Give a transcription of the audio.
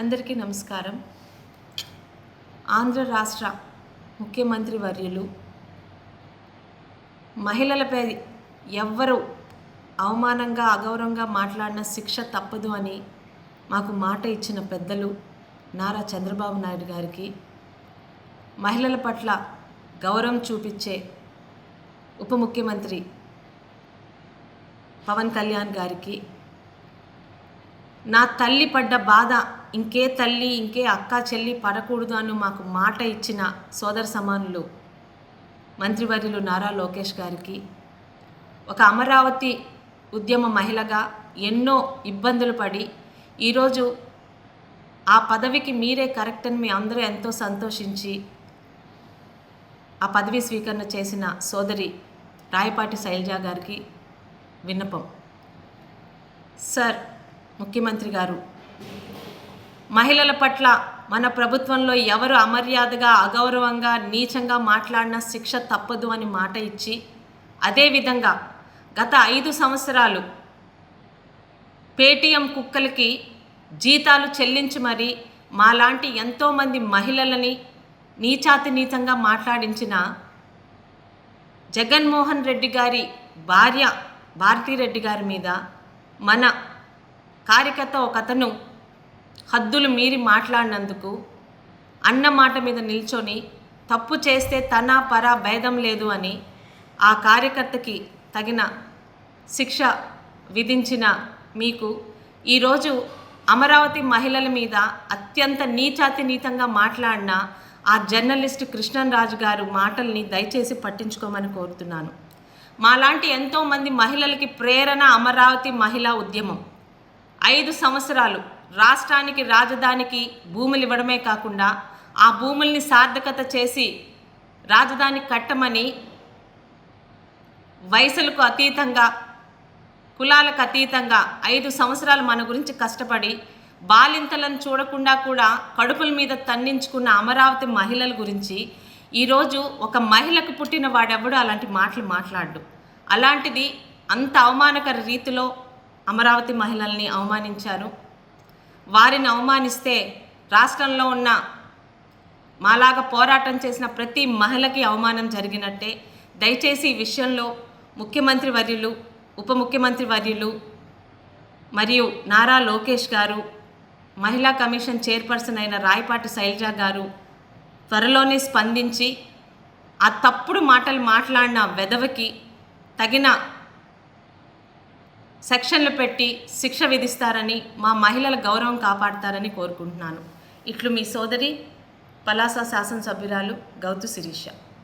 అందరికీ నమస్కారం. ఆంధ్ర రాష్ట్ర ముఖ్యమంత్రి వర్యులు మహిళలపై ఎవ్వరూ అవమానంగా అగౌరవంగా మాట్లాడిన శిక్ష తప్పదు అని మాకు మాట ఇచ్చిన పెద్దలు నారా చంద్రబాబు నాయుడు గారికి మహిళల పట్ల గౌరవం చూపించే ఉప ముఖ్యమంత్రి పవన్ కళ్యాణ్ గారికి నా తల్లి పడ్డ బాధ ఇంకే తల్లి ఇంకే అక్క చెల్లి పడకూడదు అని మాకు మాట ఇచ్చిన సోదర సమానులు మంత్రివర్యులు నారా లోకేష్ గారికి ఒక అమరావతి ఉద్యమ మహిళగా ఎన్నో ఇబ్బందులు పడి ఈరోజు ఆ పదవికి మీరే కరెక్ట్ అని మీ అందరూ ఎంతో సంతోషించి ఆ పదవి స్వీకరణ చేసిన సోదరి రాయపాటి శైలజ గారికి విన్నపం. సార్ ముఖ్యమంత్రి గారు. మహిళల పట్ల మన ప్రభుత్వంలో ఎవరు అమర్యాదగా అగౌరవంగా నీచంగా మాట్లాడిన శిక్ష తప్పదు అని మాట ఇచ్చి అదేవిధంగా గత ఐదు సంవత్సరాలు పేటీఎం కుక్కలకి జీతాలు చెల్లించి మరి మాలాంటి ఎంతోమంది మహిళలని నీచాతినీతంగా మాట్లాడించిన జగన్మోహన్ రెడ్డి గారి భార్య భారతీరెడ్డి గారి మీద మన కార్యకర్త ఒక అతను హద్దులు మీరి మాట్లాడినందుకు అన్న మాట మీద నిల్చొని తప్పు చేస్తే తన పర భేదం లేదు అని ఆ కార్యకర్తకి తగిన శిక్ష విధించిన మీకు ఈరోజు అమరావతి మహిళల మీద అత్యంత నీచాతి నీతంగా మాట్లాడిన ఆ జర్నలిస్ట్ కృష్ణన్ రాజు గారు మాటల్ని దయచేసి పట్టించుకోమని కోరుతున్నాను. మాలాంటి ఎంతోమంది మహిళలకి ప్రేరణ అమరావతి మహిళా ఉద్యమం. ఐదు సంవత్సరాలు రాష్ట్రానికి రాజధానికి భూములు ఇవ్వడమే కాకుండా ఆ భూముల్ని సార్థకత చేసి రాజధాని కట్టమని వయసులకు అతీతంగా కులాలకు అతీతంగా ఐదు సంవత్సరాలు మన గురించి కష్టపడి బాలింతలను చూడకుండా కూడా కడుపుల మీద తన్నించుకున్న అమరావతి మహిళల గురించి ఈరోజు ఒక మహిళకు పుట్టిన వాడెవడు అలాంటి మాటలు మాట్లాడు. అలాంటిది అంత అవమానకర రీతిలో అమరావతి మహిళల్ని అవమానించారు. వారిని అవమానిస్తే రాష్ట్రంలో ఉన్న మాలాగా పోరాటం చేసిన ప్రతి మహిళకి అవమానం జరిగినట్టే. దయచేసి ఈ విషయంలో ముఖ్యమంత్రి వర్యులు ఉప ముఖ్యమంత్రి వర్యులు మరియు నారా లోకేష్ గారు మహిళా కమిషన్ చైర్పర్సన్ అయిన రాయపాటి శైలజ గారు త్వరలోనే స్పందించి ఆ తప్పుడు మాటలు మాట్లాడిన వెధవకి తగిన సెక్షన్లు పెట్టి శిక్ష విధిస్తారని మా మహిళల గౌరవం కాపాడతారని కోరుకుంటున్నాను. ఇట్లు మీ సోదరి పలాస శాసనసభ్యురాలు గౌతు శిరీష.